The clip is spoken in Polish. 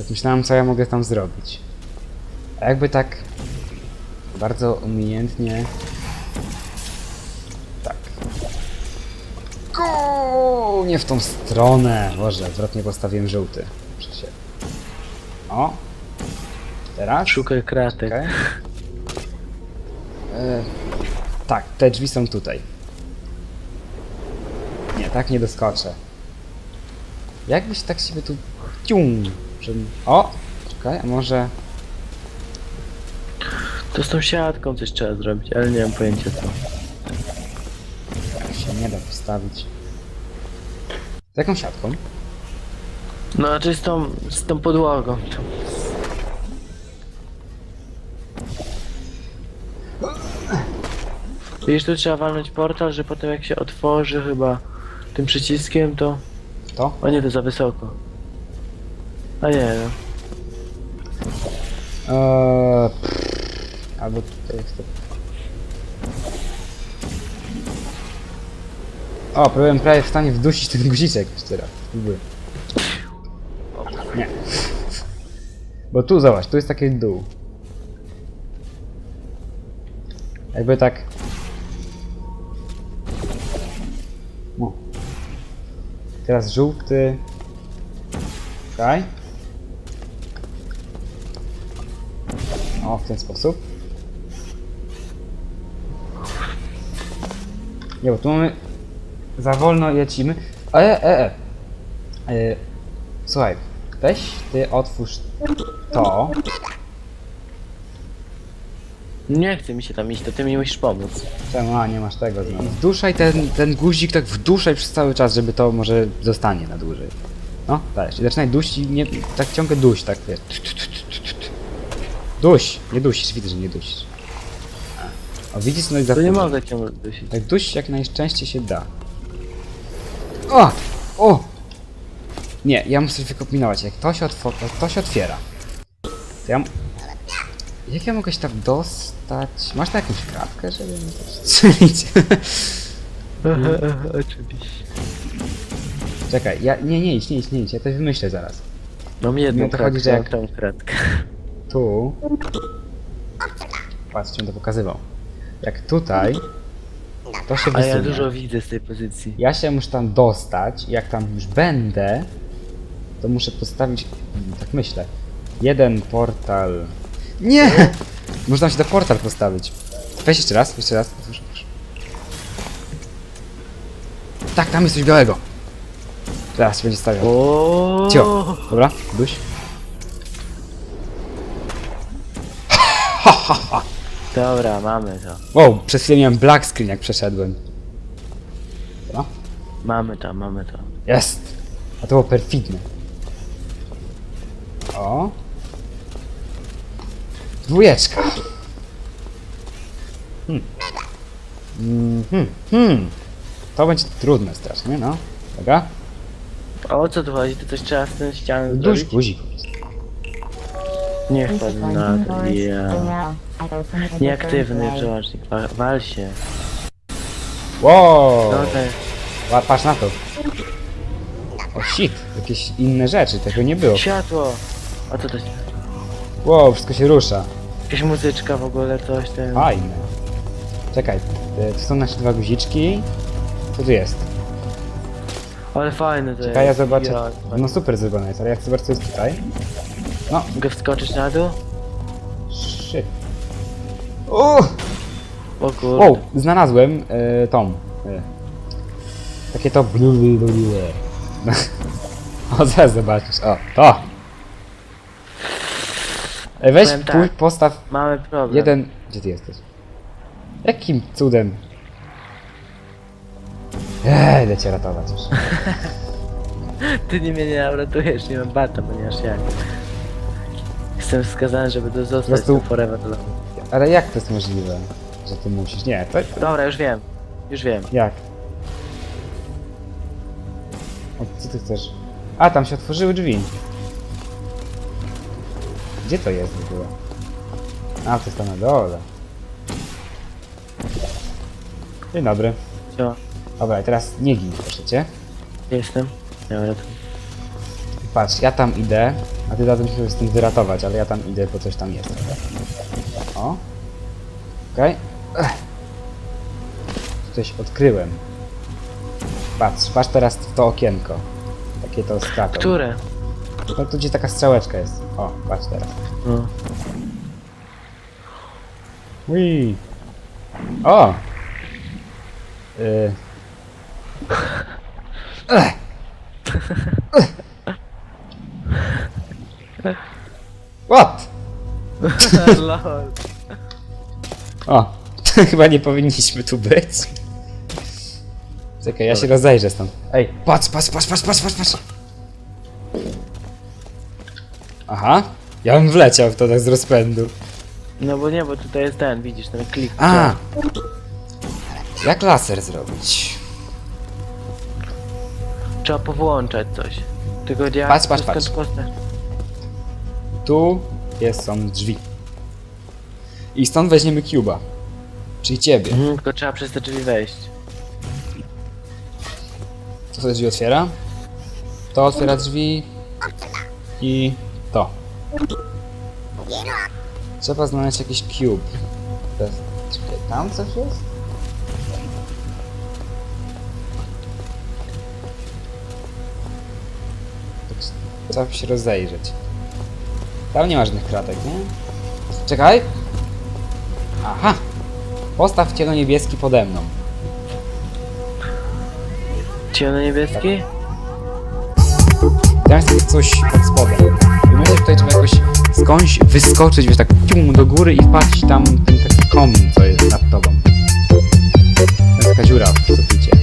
Tak myślałem, co ja mogę tam zrobić. A jakby tak bardzo umiejętnie... Tak. Go! Nie w tą stronę! Boże, odwrotnie postawiłem żółty. O! Teraz? Szukaj kratek. Okej. E, tak, te drzwi są tutaj. Nie, tak nie doskoczę. Jakbyś tak sobie tu... Cium! Że... O! Czekaj, a może... To z tą siatką coś trzeba zrobić, ale nie mam pojęcia co. Się nie da postawić. Z jaką siatką? No, znaczy z tą, z tą podłogą. Wiesz, tu trzeba walnąć portal, że potem jak się otworzy chyba tym przyciskiem, to... To? O nie, to za wysoko. A nie, no. Eee, albo tutaj jest to. O, byłem prawie w stanie wdusić ten guziczek jeszcze raz. Spróbuję. Nie. Bo tu zobacz, tu jest taki dół. Jakby tak. O. Teraz żółty. Okej. O, w ten sposób. Nie, bo tu mamy... Za wolno lecimy. E, e, e. e. Słuchaj, weź ty otwórz to. Nie chce mi się tam iść, to ty mi musisz pomóc. Czemu? A, nie masz tego znowu. Wduszaj ten, ten guzik, tak wduszaj przez cały czas, żeby to może zostanie na dłużej. No, dajesz. I zaczynaj duść i nie, tak ciągle duś, tak wiesz. Duś! Nie dusisz, widzę, że nie dusisz. A. Widzisz, no i za To nie mogę cię dusić. Tak duś jak najczęściej się da. O! O! Nie, ja muszę wykombinować. Jak to się, otwo- jak to się otwiera, to ja... m- Jak ja mogę się tam dostać? Masz tam jakąś kratkę, żeby mi to strzelić? Oczywiście. Czekaj, ja... Nie, nie idź, nie idź, nie idź, ja to wymyślę zaraz. Mam jedną No to kratkę, że mam jak- tą kratkę. Tu... Patrz, cię to pokazywał. Jak tutaj... To się A wysunie. ja dużo widzę z tej pozycji. Ja się muszę tam dostać, jak tam już będę, to muszę postawić, tak myślę, jeden portal. Nie! Można się do portal postawić. Weź jeszcze raz, jeszcze raz. Otwórz, otwórz. Tak, tam jest coś białego. Teraz się będzie stawiał. O. Cio, dobra, duś. Dobra, mamy to. Wow, przez chwilę miałem black screen jak przeszedłem. Dobra, Mamy to, mamy to. jest. A to było perfidne. O. Dwójeczka. Hmm. Mhm. Hmm. To będzie trudne strasznie, no. Dobra. A o co tu chodzi? To coś trzeba z tym ścianą zrobić? guzik. Go from the Nieaktywny przełącznik. Wa- Wal się. Wow. No te... Ła- Patrz na to. O shit, jakieś inne rzeczy, tego nie było. Światło! A co to jest? Wow, wszystko się rusza. Jakaś muzyczka w ogóle, coś ten... Fajne. Czekaj, e, to są nasze dwa guziczki. Co tu jest? Ale fajne to Czekaj, ja jest. zobaczę. Ja, No super zrobione jest, ale jak zobacz co jest tutaj. No, Mogę wskoczyć na dół? shit. O! O kurde. Wow, znalazłem e, tą. E, takie to blu, blu, blu, blu. O, zaraz zobaczysz. O, to! E, weź, Powiem tak. pój, postaw Mamy problem. jeden... Gdzie ty jesteś? Jakim cudem? Eee, idę cię ratować już. Ty nie mnie nie uratujesz, nie mam bata, ponieważ ja... Jestem wskazany, żeby to zostać prostu- tu forever alone. Ale jak to jest możliwe, że ty musisz? Nie, to... Dobra, już wiem. Już wiem. Jak? O, co ty chcesz? A, tam się otworzyły drzwi. Gdzie to jest w ogóle? A, to jest tam na dole. Dzień dobry. Dobra, i teraz nie gin, proszę cię. Jestem. Dobra, to... Patrz, ja tam idę, A ty zatem się stąd wyratować, ale ja tam idę, bo coś tam jest. O. Okej. Okay. Coś odkryłem. Patrz, patrz teraz w to okienko. Takie to skaką. Które? No tu gdzie taka strzałeczka jest. O, patrz teraz. No. Ui. O! Y... Ech. Lol. O, chyba nie powinniśmy tu być. Czekaj, ja się rozejrzę stąd. Ej, patrz, patrz, patrz, patrz, patrz, patrz, patrz. Aha, ja bym wleciał w to tak z rozpędu. No bo nie, bo tutaj jest ten, widzisz, ten klik. A! Jak laser zrobić? Trzeba powłączać coś. Tylko jak Patrz, patrz, patrz. postać? Tu jest, są drzwi. I stąd weźmiemy Cuba. Czyli ciebie. Mhm, tylko trzeba przez te drzwi wejść. To sobie drzwi otwiera. To otwiera drzwi. I to. Trzeba znaleźć jakiś cube. Czekaj, tam coś jest? Tak Trzeba się rozejrzeć. Tam nie ma żadnych kratek, nie? Czekaj! Aha! Postaw cielo niebieski pode mną. Ciemno-niebieski? Tam jest coś pod spodem. I myślę, że tutaj trzeba jakoś skądś wyskoczyć, wiesz, tak cium do góry i wpaść tam ten taki komin, co jest nad tobą. To jest taka dziura w suficie.